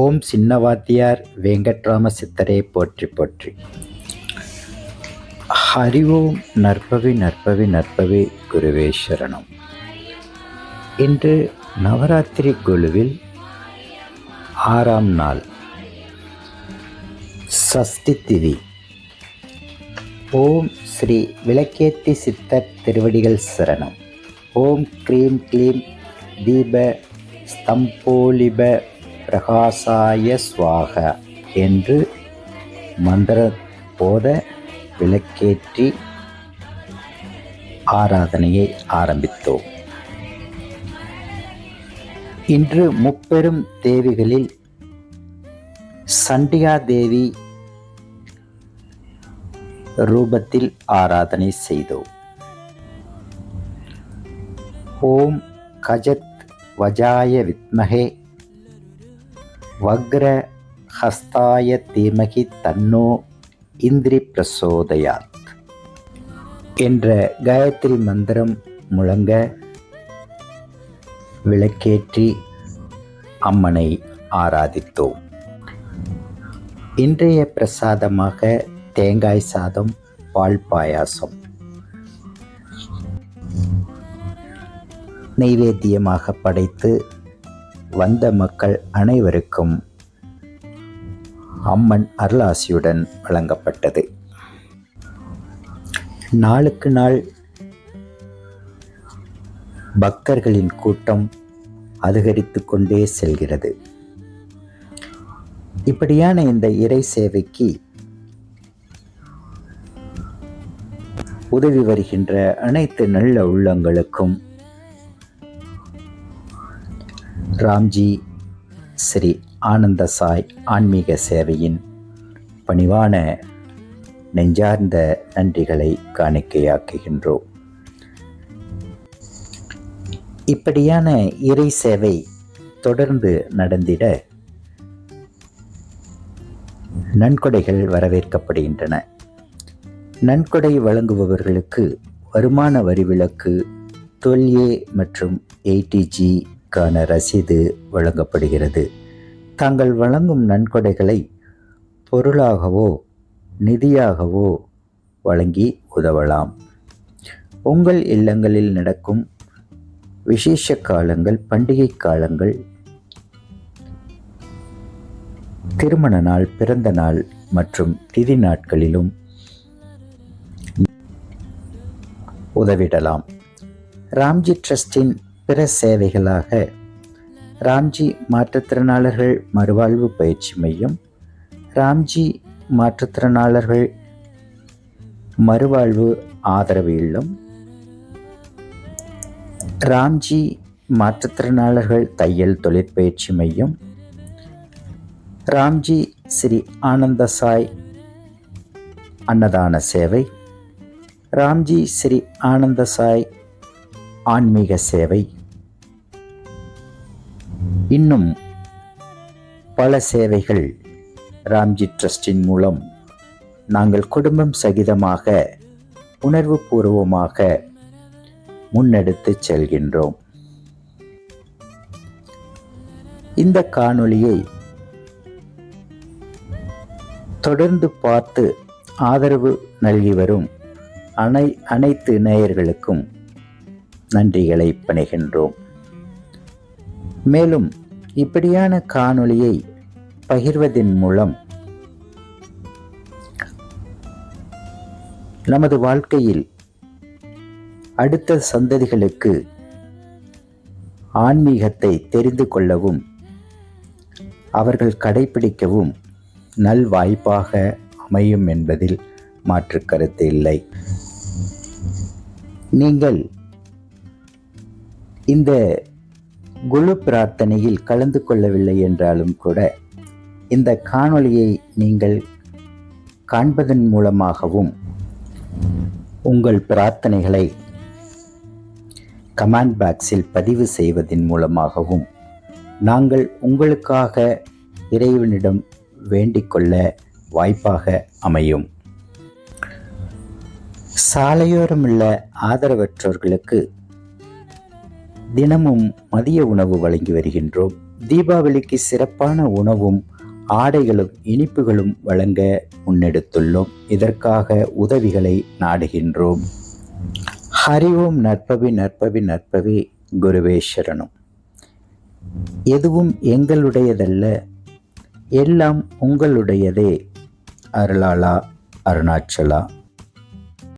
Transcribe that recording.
ஓம் சின்னவாத்தியார் வெங்கட்ராம சித்தரே போற்றி போற்றி. ஹரி ஓம் நற்பவி நற்பவி நற்பவி குருவேஸ்வரனும் இன்று நவராத்திரி குழுவில் ஆறாம் நாள். சஷ்டி திதி. ஓம் ஸ்ரீ விளக்கேத்தி சித்தர் திருவடிகள் சரணம். ஓம் க்ரீம் க்ளீம் தீப ஸ்தம்போலிப பிரகாசாய ஸ்வாக என்று மந்திர போத விளக்கேற்றி ஆராதனையை ஆரம்பித்தோம். இன்று முப்பெரும் தேவிகளில் சண்டிகா தேவி ரூபத்தில் ஆராதனை செய்தோம். ஓம் கஜத் வஜாய வித்மகே வக்ர ஹஸ்தாய தீமகி தன்னோ இந்திரி பிரசோதயாத் என்ற காயத்ரி மந்திரம் முழங்க விளக்கேற்றி அம்மனை ஆராதித்தோம். இன்றைய பிரசாதமாக தேங்காய் சாதம் பால் பாயாசம். நைவேத்தியமாக படைத்து வந்த மக்கள் அனைவருக்கும் அம்மன் அருளாசியுடன் வழங்கப்பட்டது. நாளுக்கு நாள் பக்தர்களின் கூட்டம் அதிகரித்து கொண்டே செல்கிறது. இப்படியான இந்த இறை சேவைக்கு உதவி வருகின்ற அனைத்து நல்ல உள்ளங்களுக்கும் ராம்ஜி ஸ்ரீ ஆனந்த சாய் ஆன்மீக சேவையின் பணிவான நெஞ்சார்ந்த நன்றிகளை காணிக்கையாக்குகின்றோம். இப்படியான இறை சேவை தொடர்ந்து நடந்திட நன்கொடைகள் வரவேற்கப்படுகின்றன. நன்கொடை வழங்குபவர்களுக்கு வருமான வரி விலக்கு தொல்ஏ மற்றும் நன்கொடைக்கான ரசீது வழங்கப்படுகிறது. தாங்கள் வழங்கும் நன்கொடைகளை பொருளாகவோ நிதியாகவோ வழங்கி உதவலாம். உங்கள் இல்லங்களில் நடக்கும் விசேஷ காலங்கள் பண்டிகை காலங்கள் திருமண நாள் பிறந்த நாள் மற்றும் திதி நாட்களிலும் உதவிடலாம். ராம்ஜி ட்ரஸ்டின் பிற சேவைகளாக ராம்ஜி மாற்றுத்திறனாளர்கள் மறுவாழ்வு பயிற்சி மையம் ராம்ஜி மாற்றுத்திறனாளர்கள் மறுவாழ்வு ஆதரவு இல்லம் ராம்ஜி மாற்றுத்திறனாளர்கள் தையல் தொழிற்பயிற்சி மையம் ராம்ஜி ஸ்ரீ ஆனந்தசாய் அன்னதான சேவை ராம்ஜி ஸ்ரீ ஆனந்தசாய் ஆன்மீக சேவை. இன்னும் பல சேவைகள் ராம்ஜி ட்ரஸ்டின் மூலம் நாங்கள் குடும்பம் சகிதமாக உணர்வு பூர்வமாக முன்னெடுத்து செல்கின்றோம். இந்த காணொளியை தொடர்ந்து பார்த்து ஆதரவு நல்கி வரும் அனை அனைத்து நேயர்களுக்கும் நன்றிகளை பணிகின்றோம். மேலும் இப்படியான காணொளியை பகிர்வதன் மூலம் நமது வாழ்க்கையில் அடுத்த சந்ததிகளுக்கு ஆன்மீகத்தை தெரிந்து கொள்ளவும் அவர்கள் கடைபிடிக்கவும் நல் வாய்ப்பாக அமையும் என்பதில் மாற்று கருத்து இல்லை. நீங்கள் இந்த குழு பிரார்த்தனையில் கலந்து கொள்ளவில்லை என்றாலும் கூட இந்த காணொளியை நீங்கள் காண்பதன் மூலமாகவும் உங்கள் பிரார்த்தனைகளை கமெண்ட் பாக்ஸில் பதிவு செய்வதன் மூலமாகவும் நாங்கள் உங்களுக்காக இறைவனிடம் வேண்டிக்கொள்ள வாய்ப்பாக அமையும். சாலையோரமுள்ள ஆதரவற்றோர்களுக்கு தினமும் மதிய உணவு வழங்கி வருகின்றோம். தீபாவளிக்கு சிறப்பான உணவும் ஆடைகளும் இனிப்புகளும் வழங்க முன்னெடுத்துள்ளோம். இதற்காக உதவிகளை நாடுகின்றோம். ஹரிவோம் நற்பவி நற்பவி நற்பவி குருவேஸ்வரனும் எதுவும் எங்களுடையதல்ல எல்லாம் உங்களுடையதே அருளாளா அருணாச்சலா.